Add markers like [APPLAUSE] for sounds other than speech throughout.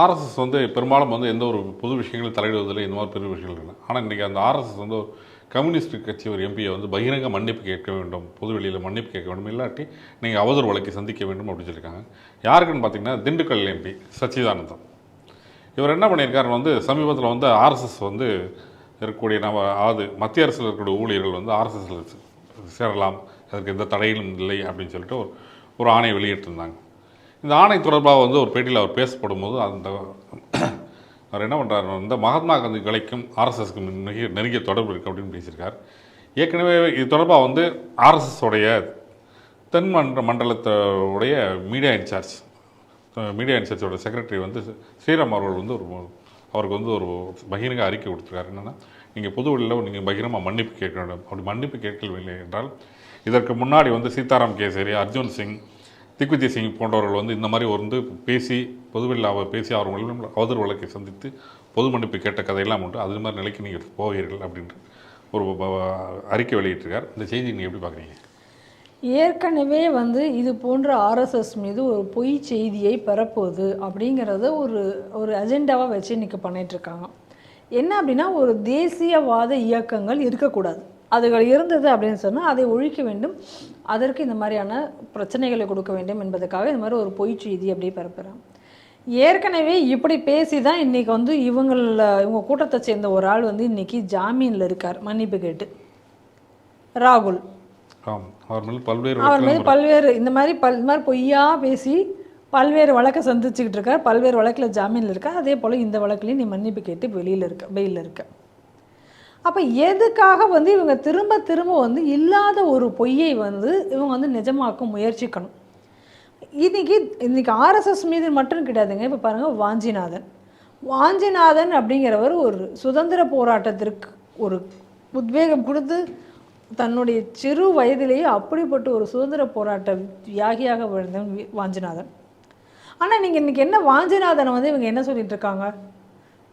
RSS வந்து பெரும்பாலும் வந்து எந்த ஒரு புது விஷயங்களும் தலையிடுவதில்லை இந்த மாதிரி பெரிய விஷயங்கள் இல்லை. ஆனால் இன்றைக்கி அந்த ஆர்எஸ்எஸ் வந்து ஒரு கம்யூனிஸ்ட் கட்சி ஒரு எம்பியை வந்து பகிரங்க மன்னிப்பு கேட்க வேண்டும் பொதுவெளியில் மன்னிப்பு கேட்க வேண்டும் இல்லாட்டி நீங்கள் அவதூறு வழக்கை சந்திக்க வேண்டும் அப்படின்னு சொல்லியிருக்காங்க. யாருக்குன்னு பார்த்தீங்கன்னா திண்டுக்கல் எம்பி சச்சிதானந்தம். இவர் என்ன பண்ணியிருக்காரு வந்து சமீபத்தில் வந்து ஆர்எஸ்எஸ் வந்து இருக்கக்கூடிய நம்ம அதாவது மத்திய அரசில் இருக்கக்கூடிய ஊழியர்கள் வந்து ஆர்எஸ்எஸில் சேரலாம் அதற்கு எந்த தடையிலும் இல்லை அப்படின்னு சொல்லிட்டு ஒரு ஒரு ஆணையை வெளியிட்டிருந்தாங்க. இந்த ஆணை தொடர்பாக வந்து ஒரு பேட்டியில் அவர் பேசப்படும் போது அந்த [CLEARS THROAT] அவர் என்ன பண்ணுறாரு இந்த மகாத்மா காந்தி கொலைக்கும் ஆர்எஸ்எஸ்க்கும் நெருங்கிய நெருங்கிய தொடர்பு இருக்குது அப்படின்னு பேசியிருக்கார். ஏற்கனவே இது தொடர்பாக வந்து ஆர்எஸ்எஸ் உடைய தென் மன்ற மண்டலத்தோடைய மீடியா இன்சார்ஜ் மீடியா இன்சார்ஜோட செக்ரட்டரி வந்து ஸ்ரீராம் அவர்கள் வந்து ஒரு அவருக்கு வந்து ஒரு பகிரங்க அறிக்கை கொடுத்துருக்காரு. என்னென்னா நீங்கள் பொதுவெளியில் நீங்கள் பகிரமாக மன்னிப்பு கேட்க வேண்டும். அப்படி மன்னிப்பு கேட்கவில்லை என்றால் இதற்கு முன்னாடி வந்து சீதாராம் கேசரி அர்ஜுன் சிங் திக்விஜய் சிங் போன்றவர்கள் வந்து இந்த மாதிரி வந்து பேசி பொதுவெளியில் அவர் பேசி அவர்களும் அவதூறு வழக்கை சந்தித்து பொது மன்னிப்பு கேட்ட கதையெல்லாம் உண்டு. அது மாதிரி நிலைக்கு நீங்கள் போவீர்கள் அப்படின்ற ஒரு அறிக்கை வெளியிட்டிருக்கார். இந்த செய்தி நீங்கள் எப்படி பார்க்குறீங்க? ஏற்கனவே வந்து இது போன்ற ஆர்எஸ்எஸ் மீது ஒரு பொய் செய்தியை பரப்புவது அப்படிங்கிறத ஒரு ஒரு அஜெண்டாவாக வச்சு இன்றைக்கி பண்ணிகிட்ருக்காங்க இருக்காங்க என்ன அப்படின்னா ஒரு தேசியவாத இயக்கங்கள் இருக்கக்கூடாது. அதுகள் இருந்தது அப்படின்னு சொன்னால் அதை ஒழிக்க வேண்டும். அதற்கு இந்த மாதிரியான பிரச்சனைகளை கொடுக்க வேண்டும் என்பதற்காக இந்த மாதிரி ஒரு பொய் செய்தி அப்படியே பரப்புகிறாங்க ஏற்கனவே இப்படி பேசி தான் இன்றைக்கி வந்து இவங்கள இவங்க கூட்டத்தை சேர்ந்த ஒரு ஆள் வந்து இன்றைக்கி ஜாமீனில் இருக்கார் மன்னிப்பு கேட்டு. ராகுல். அவர் மீது பல்வேறு இந்த மாதிரி பல் இந்த மாதிரி பொய்யா பேசி பல்வேறு வழக்கை சந்திச்சுக்கிட்டு இருக்கார் பல்வேறு வழக்கில் ஜாமீனில் இருக்கார். அதே போல் இந்த வழக்குலையும் நீ மன்னிப்பு கேட்டு வெளியில் இருக்க பெயிலில் இருக்க. அப்போ எதுக்காக வந்து இவங்க திரும்ப திரும்ப வந்து இல்லாத ஒரு பொய்யை வந்து இவங்க வந்து நிஜமாக்க முயற்சிக்கணும். இன்றைக்கி இன்றைக்கி ஆர்எஸ்எஸ் மீது மட்டும் கிடையாதுங்க. இப்போ பாருங்கள் வாஞ்சிநாதன். வாஞ்சிநாதன் அப்படிங்கிறவர் ஒரு சுதந்திர போராட்டத்திற்கு ஒரு உத்வேகம் கொடுத்து தன்னுடைய சிறு வயதிலேயே அப்படிப்பட்ட ஒரு சுதந்திர போராட்ட தியாகியாக விழுந்தவன் வி- வாஞ்சிநாதன். ஆனால் நீங்கள் இன்றைக்கி என்ன வாஞ்சிநாதனை வந்து இவங்க என்ன சொல்லிகிட்டு இருக்காங்க?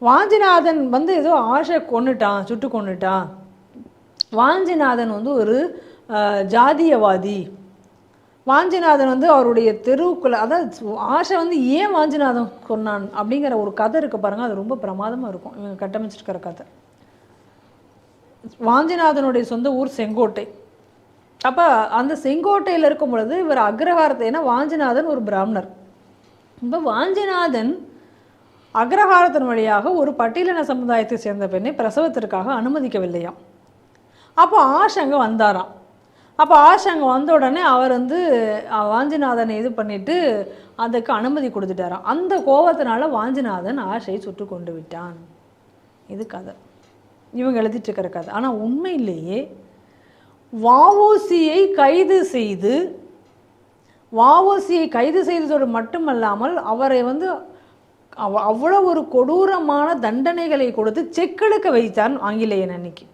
வாஞ்சிநாதன் வந்து ஏதோ ஆசை கொண்டுட்டான் சுட்டு கொண்டுட்டான் வாஞ்சிநாதன் வந்து ஒரு ஜாதியவாதி. வாஞ்சிநாதன் வந்து அவருடைய தெருவுக்குள்ள அதாவது ஆஷை வந்து ஏன் வாஞ்சிநாதன் கொன்னான் அப்படிங்கிற ஒரு கதை இருக்க பாருங்கள் அது ரொம்ப பிரமாதமாக இருக்கும். இவங்க கட்டமைச்சிருக்கிற கதை. வாஞ்சிநாதனுடைய சொந்த ஊர் செங்கோட்டை. அப்போ அந்த செங்கோட்டையில் இருக்கும் பொழுது இவர் அக்ரஹாரத்தை ஏன்னா வாஞ்சிநாதன் ஒரு பிராமணர். இப்போ வாஞ்சிநாதன் அக்ரஹாரத்தின் வழியாக ஒரு பட்டியலின சமுதாயத்தை சேர்ந்த பெண்ணை பிரசவத்திற்காக அனுமதிக்கவில்லையாம். அப்போ ஆஷ் அங்கே வந்தாராம். அப்போ ஆஷ் அங்கே வந்த உடனே அவர் வந்து வாஞ்சிநாதனை இது பண்ணிட்டு அதுக்கு அனுமதி கொடுத்துட்டாராம். அந்த கோபத்தினால வாஞ்சிநாதன் ஆஷை சுட்டு கொண்டு விட்டான். இது கதை. இவங்க எழுதிட்டு இருக்கிற கதை. ஆனால் உண்மையிலேயே வாவோசியை கைது செய்து வாவோசியை கைது செய்ததோடு மட்டுமல்லாமல் அவரை வந்து அவ- அவ்வளோ ஒரு கொடூரமான தண்டனைகளை கொடுத்து செக்கெடுக்க வைத்தான் ஆங்கிலேயன் அன்னைக்கு.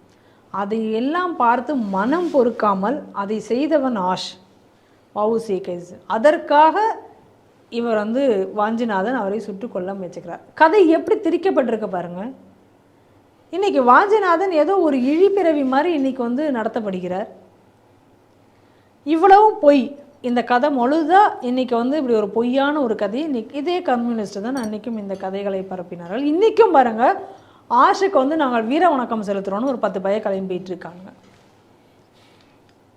அதை எல்லாம் பார்த்து மனம் பொறுக்காமல் அதை செய்தவன் ஆஷ் வவுசி கைஸ் அதற்காக இவர் வந்து வாஞ்சிநாதன் அவரை சுட்டுக்கொள்ள முயற்சிக்கிறார். கதை எப்படி திரிக்கப்பட்டிருக்க பாருங்கள் இன்றைக்கி வாஞ்சிநாதன் ஏதோ ஒரு இழிப்பிறவி மாதிரி இன்னைக்கு வந்து நடத்தப்படுகிறார். இவ்வளவும் பொய். இந்த கதை முழுதாக இன்றைக்கி வந்து இப்படி ஒரு பொய்யான ஒரு கதை இன்னைக்கு இதே கம்யூனிஸ்ட் தான் அன்னைக்கும் இந்த கதைகளை பரப்பினார்கள். இன்றைக்கும் பாருங்கள் ஆஷுக்கு வந்து நாங்கள் வீர வணக்கம் செலுத்துகிறோன்னு ஒரு பத்து பய கிளம்பிட்டு இருக்காங்க.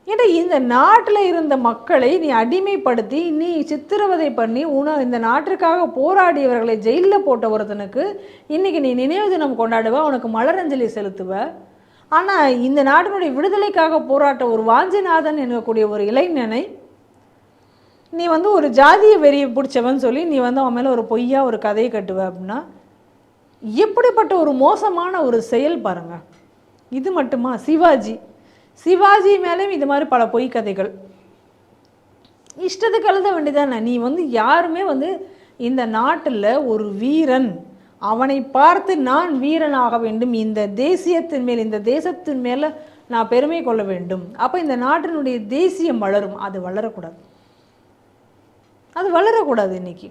ஏன்னா இந்த நாட்டில் இருந்த மக்களை நீ அடிமைப்படுத்தி நீ சித்திரவதை பண்ணி உன இந்த நாட்டிற்காக போராடியவர்களை ஜெயிலில் போட்ட ஒருத்தனுக்கு இன்றைக்கி நீ நினைவு தினம் கொண்டாடுவ உனக்கு மலரஞ்சலி செலுத்துவ. ஆனால் இந்த நாட்டினுடைய விடுதலைக்காக போராட்ட ஒரு வாஞ்சிநாதன் என்கக்கூடிய ஒரு இளைஞனை நீ வந்து ஒரு ஜாதிய வெறியை பிடிச்சவன் சொல்லி நீ வந்து அவன் மேலே ஒரு பொய்யா ஒரு கதையை கட்டுவ அப்படின்னா எப்படிப்பட்ட ஒரு மோசமான ஒரு செயல் பாருங்க. இது மட்டுமா? சிவாஜி. சிவாஜி மேலேயும் இது மாதிரி பல பொய் கதைகள். இஷ்டத்துக்கு எழுத வேண்டியதானே? நீ வந்து யாருமே வந்து இந்த நாட்டில் ஒரு வீரன். அவனை பார்த்து நான் வீரனாக வேண்டும். இந்த தேசியத்தின் மேல் இந்த தேசத்தின் மேலே நான் பெருமை கொள்ள வேண்டும். அப்போ இந்த நாட்டினுடைய தேசியம் வளரும். அது வளரக்கூடாது. அது வளரக்கூடாது இன்றைக்கி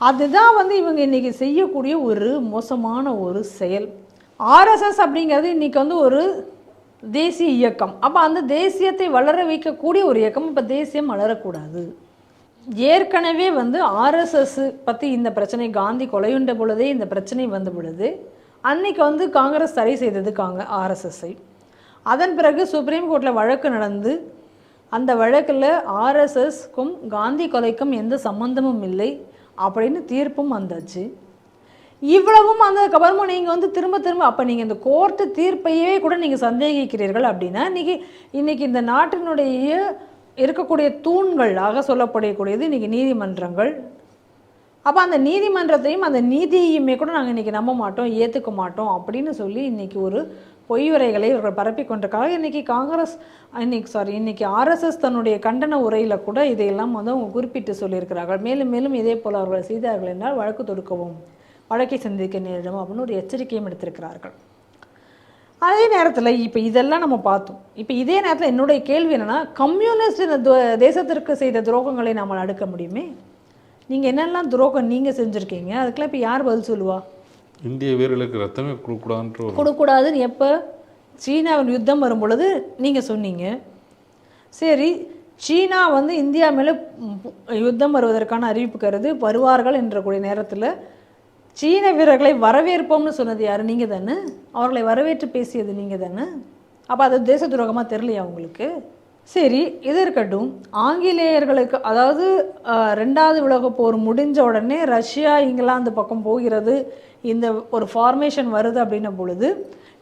அதுதான் வந்து இவங்க இன்றைக்கி செய்யக்கூடிய ஒரு மோசமான ஒரு செயல். ஆர்எஸ்எஸ் அப்படிங்கிறது இன்றைக்கி வந்து ஒரு தேசிய இயக்கம். அப்போ அந்த தேசியத்தை வளர வைக்கக்கூடிய ஒரு இயக்கம். இப்போ தேசியம் வளரக்கூடாது. ஏற்கனவே வந்து ஆர்எஸ்எஸ் பற்றி இந்த பிரச்சனை காந்தி கொலையுண்ட பொழுதே இந்த பிரச்சனை வந்த பொழுது அன்னைக்கு வந்து காங்கிரஸ் தடை செய்தது காங்க ஆர்எஸ்எஸ்ஸை அதன் பிறகு சுப்ரீம் கோர்ட்டில் வழக்கு நடந்து அந்த வழக்கில் ஆர்எஸ்எஸ்க்கும் காந்தி கொலைக்கும் எந்த சம்பந்தமும் இல்லை அப்படின்னு தீர்ப்பும் வந்தாச்சு. இவ்வளவும் அந்த கவர்மெண்ட் நீங்கள் வந்து திரும்ப திரும்ப அப்போ நீங்கள் இந்த கோர்ட்டு தீர்ப்பையே கூட நீங்கள் சந்தேகிக்கிறீர்கள் அப்படின்னா இன்றைக்கி இன்றைக்கி இந்த நாட்டினுடைய இருக்கக்கூடிய தூண்களாக சொல்லப்படக்கூடியது இன்றைக்கி நீதிமன்றங்கள். அப்போ அந்த நீதிமன்றத்தையும் அந்த நீதியையுமே கூட நாங்கள் இன்றைக்கி நம்ப மாட்டோம் ஏற்றுக்க மாட்டோம் அப்படின்னு சொல்லி இன்றைக்கி ஒரு பொய்யுரைகளை இவர்கள் பரப்பி கொண்டிருக்காங்க. இன்றைக்கி காங்கிரஸ் இன்னைக்கு சாரி இன்றைக்கி ஆர்எஸ்எஸ் தன்னுடைய கண்டன உரையில் கூட இதையெல்லாம் வந்து அவங்க குறிப்பிட்டு சொல்லியிருக்கிறார்கள். மேலும் மேலும் இதே போல் அவர்கள் செய்தார்கள் என்றால் வழக்கு தொடுக்கவும் வழக்கை சந்திக்க நேரிடும் அப்படின்னு ஒரு எச்சரிக்கையும் எடுத்திருக்கிறார்கள். அதே நேரத்தில் இப்போ இதெல்லாம் நம்ம பார்த்தோம். இப்போ இதே நேரத்தில் என்னுடைய கேள்வி என்னென்னா கம்யூனிஸ்ட் இந்த தேசத்திற்கு செய்த துரோகங்களை நாம் அடுக்க முடியுமே? நீங்கள் என்னெல்லாம் துரோகம் நீங்கள் செஞ்சுருக்கீங்க? அதுக்கெல்லாம் இப்போ யார் பதில் சொல்லுவா? இந்திய வீரர்களுக்கு ரத்தமே கொடுக்கூடாதுன்ற கொடுக்கூடாதுன்னு எப்போ? சீனாவின் யுத்தம் வரும் பொழுது நீங்கள் சொன்னீங்க. சரி சீனா வந்து இந்தியா மேலே யுத்தம் வருவதற்கான அறிவிப்பு கருது வருவார்கள் என்ற கூடிய நேரத்தில் சீன வீரர்களை வரவேற்போம்னு சொன்னது யார்? நீங்கள் தானே? அவர்களை வரவேற்று பேசியது நீங்கள் தானே? அப்போ அது தேச துரோகமாக தெரியலையா உங்களுக்கு? சரி இது இருக்கட்டும். ஆங்கிலேயர்களுக்கு அதாவது ரெண்டாவது உலகப் போர் முடிஞ்ச உடனே ரஷ்யா இங்கிலாந்து பக்கம் போகிறது இந்த ஒரு ஃபார்மேஷன் வருது அப்படின்ன பொழுது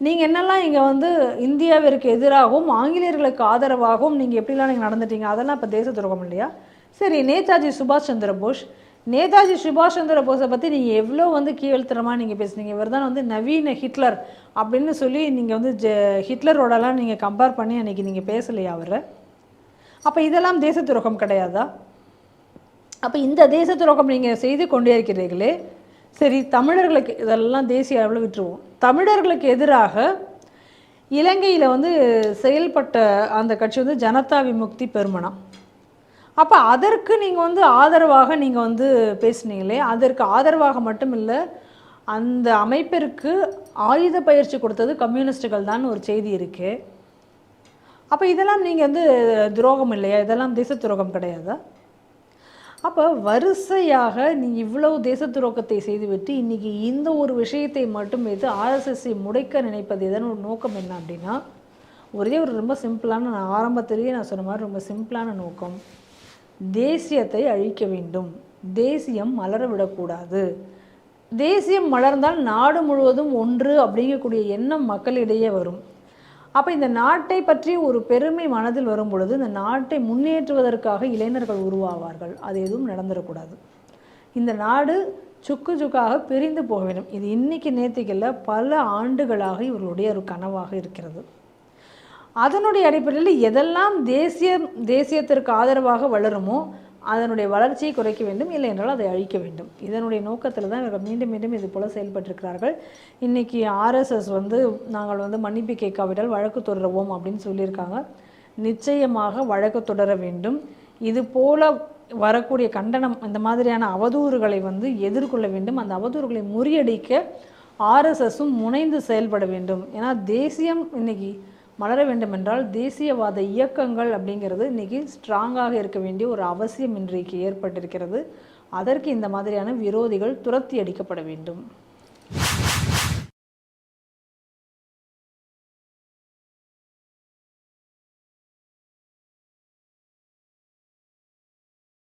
நீங்கள் என்னெல்லாம் இங்கே வந்து இந்தியாவிற்கு எதிராகவும் ஆங்கிலேயர்களுக்கு ஆதரவாகவும் நீங்கள் எப்படிலாம் நீங்கள் நடந்துட்டீங்க? அதெல்லாம் இப்போ தேச துரோகம் இல்லையா? சரி நேதாஜி சுபாஷ் சந்திர போஸ் நேதாஜி சுபாஷ் சந்திர போஸை பற்றி நீங்கள் எவ்வளோ வந்து கீழ்த்தரமாக நீங்கள் பேசுனீங்க. இவர் தான் வந்து நவீன ஹிட்லர் அப்படின்னு சொல்லி நீங்கள் வந்து ஜ ஹிட்லரோடலாம் நீங்கள் கம்பேர் பண்ணி அன்றைக்கி நீங்கள் பேசலையா அவரை? அப்போ இதெல்லாம் தேச துரோகம் கிடையாதா? அப்போ இந்த தேச துரோகம் நீங்கள் செய்து கொண்டே இருக்கிறீர்களே. சரி தமிழர்களுக்கு இதெல்லாம் தேசிய அளவில் விட்டுருவோம். தமிழர்களுக்கு எதிராக இலங்கையில் வந்து செயல்பட்ட அந்த கட்சி வந்து ஜனதா விமுக்தி பெருமனா? அப்போ அதற்கு நீங்கள் வந்து ஆதரவாக நீங்கள் வந்து பேசுனீங்களே அதற்கு ஆதரவாக மட்டும் இல்லை அந்த அமைப்பிற்கு ஆயுத பயிற்சி கொடுத்தது கம்யூனிஸ்டுகள் தான் ஒரு செய்தி இருக்குது அப்போ இதெல்லாம் நீங்கள் வந்து துரோகம் இல்லையா? இதெல்லாம் தேச துரோகம் கிடையாதா? அப்போ வரிசையாக நீ இவ்வளவு தேச துரோகத்தை செய்துவிட்டு இன்றைக்கி இந்த ஒரு விஷயத்தை மட்டும் வைத்து ஆர்எஸ்எஸ்ஸை முடைக்க நினைப்பது? எதன் ஒரு நோக்கம் என்ன அப்படின்னா ஒரே ஒரு ரொம்ப சிம்பிளான நான் ஆரம்பத்திலேயே நான் சொன்ன மாதிரி ரொம்ப சிம்பிளான நோக்கம். தேசியத்தை அழிக்க வேண்டும். தேசியம் மலர விடக்கூடாது தேசியம் மலர்ந்தால் நாடு முழுவதும் ஒன்று அப்படிங்கக்கூடிய எண்ணம் மக்களிடையே வரும். அப்போ இந்த நாட்டை பற்றி ஒரு பெருமை மனதில் வரும் பொழுது இந்த நாட்டை முன்னேற்றுவதற்காக இளைஞர்கள் உருவாவார்கள். அது எதுவும் நடந்துடக்கூடாது. இந்த நாடு சுக்கு சுக்காக பிரிந்து போக வேண்டும். இது இன்னைக்கு நேத்திக்கல்ல பல ஆண்டுகளாக இவர்களுடைய ஒரு கனவாக இருக்கிறது. அதனுடைய அடிப்படையில் எதெல்லாம் தேசிய தேசியத்திற்கு ஆதரவாக வளருமோ அதனுடைய வளர்ச்சியை குறைக்க வேண்டும். இல்லை என்றால் அதை அழிக்க வேண்டும். இதனுடைய நோக்கத்தில் தான் இவர்கள் மீண்டும் மீண்டும் இது போல் செயல்பட்டிருக்கிறார்கள். இன்றைக்கி ஆர்எஸ்எஸ் வந்து நாங்கள் வந்து மன்னிப்பு கேட்காவிட்டால் வழக்கு தொடருவோம் அப்படின்னு சொல்லியிருக்காங்க. நிச்சயமாக வழக்கு தொடர வேண்டும். இது போல வரக்கூடிய கண்டனம் இந்த மாதிரியான அவதூறுகளை வந்து எதிர்கொள்ள வேண்டும். அந்த அவதூறுகளை முறியடிக்க ஆர்எஸ்எஸும் முனைந்து செயல்பட வேண்டும். ஏன்னா தேசியம் இன்னைக்கு மலர வேண்டுமென்றால் தேசியவாத இயக்கங்கள் அப்படிங்கிறது இன்றைக்கி ஸ்ட்ராங்காக இருக்க வேண்டிய ஒரு அவசியம் இன்றைக்கு ஏற்பட்டிருக்கிறது. அதற்கு இந்த மாதிரியான விரோதிகள் துரத்தி அடிக்கப்பட வேண்டும்.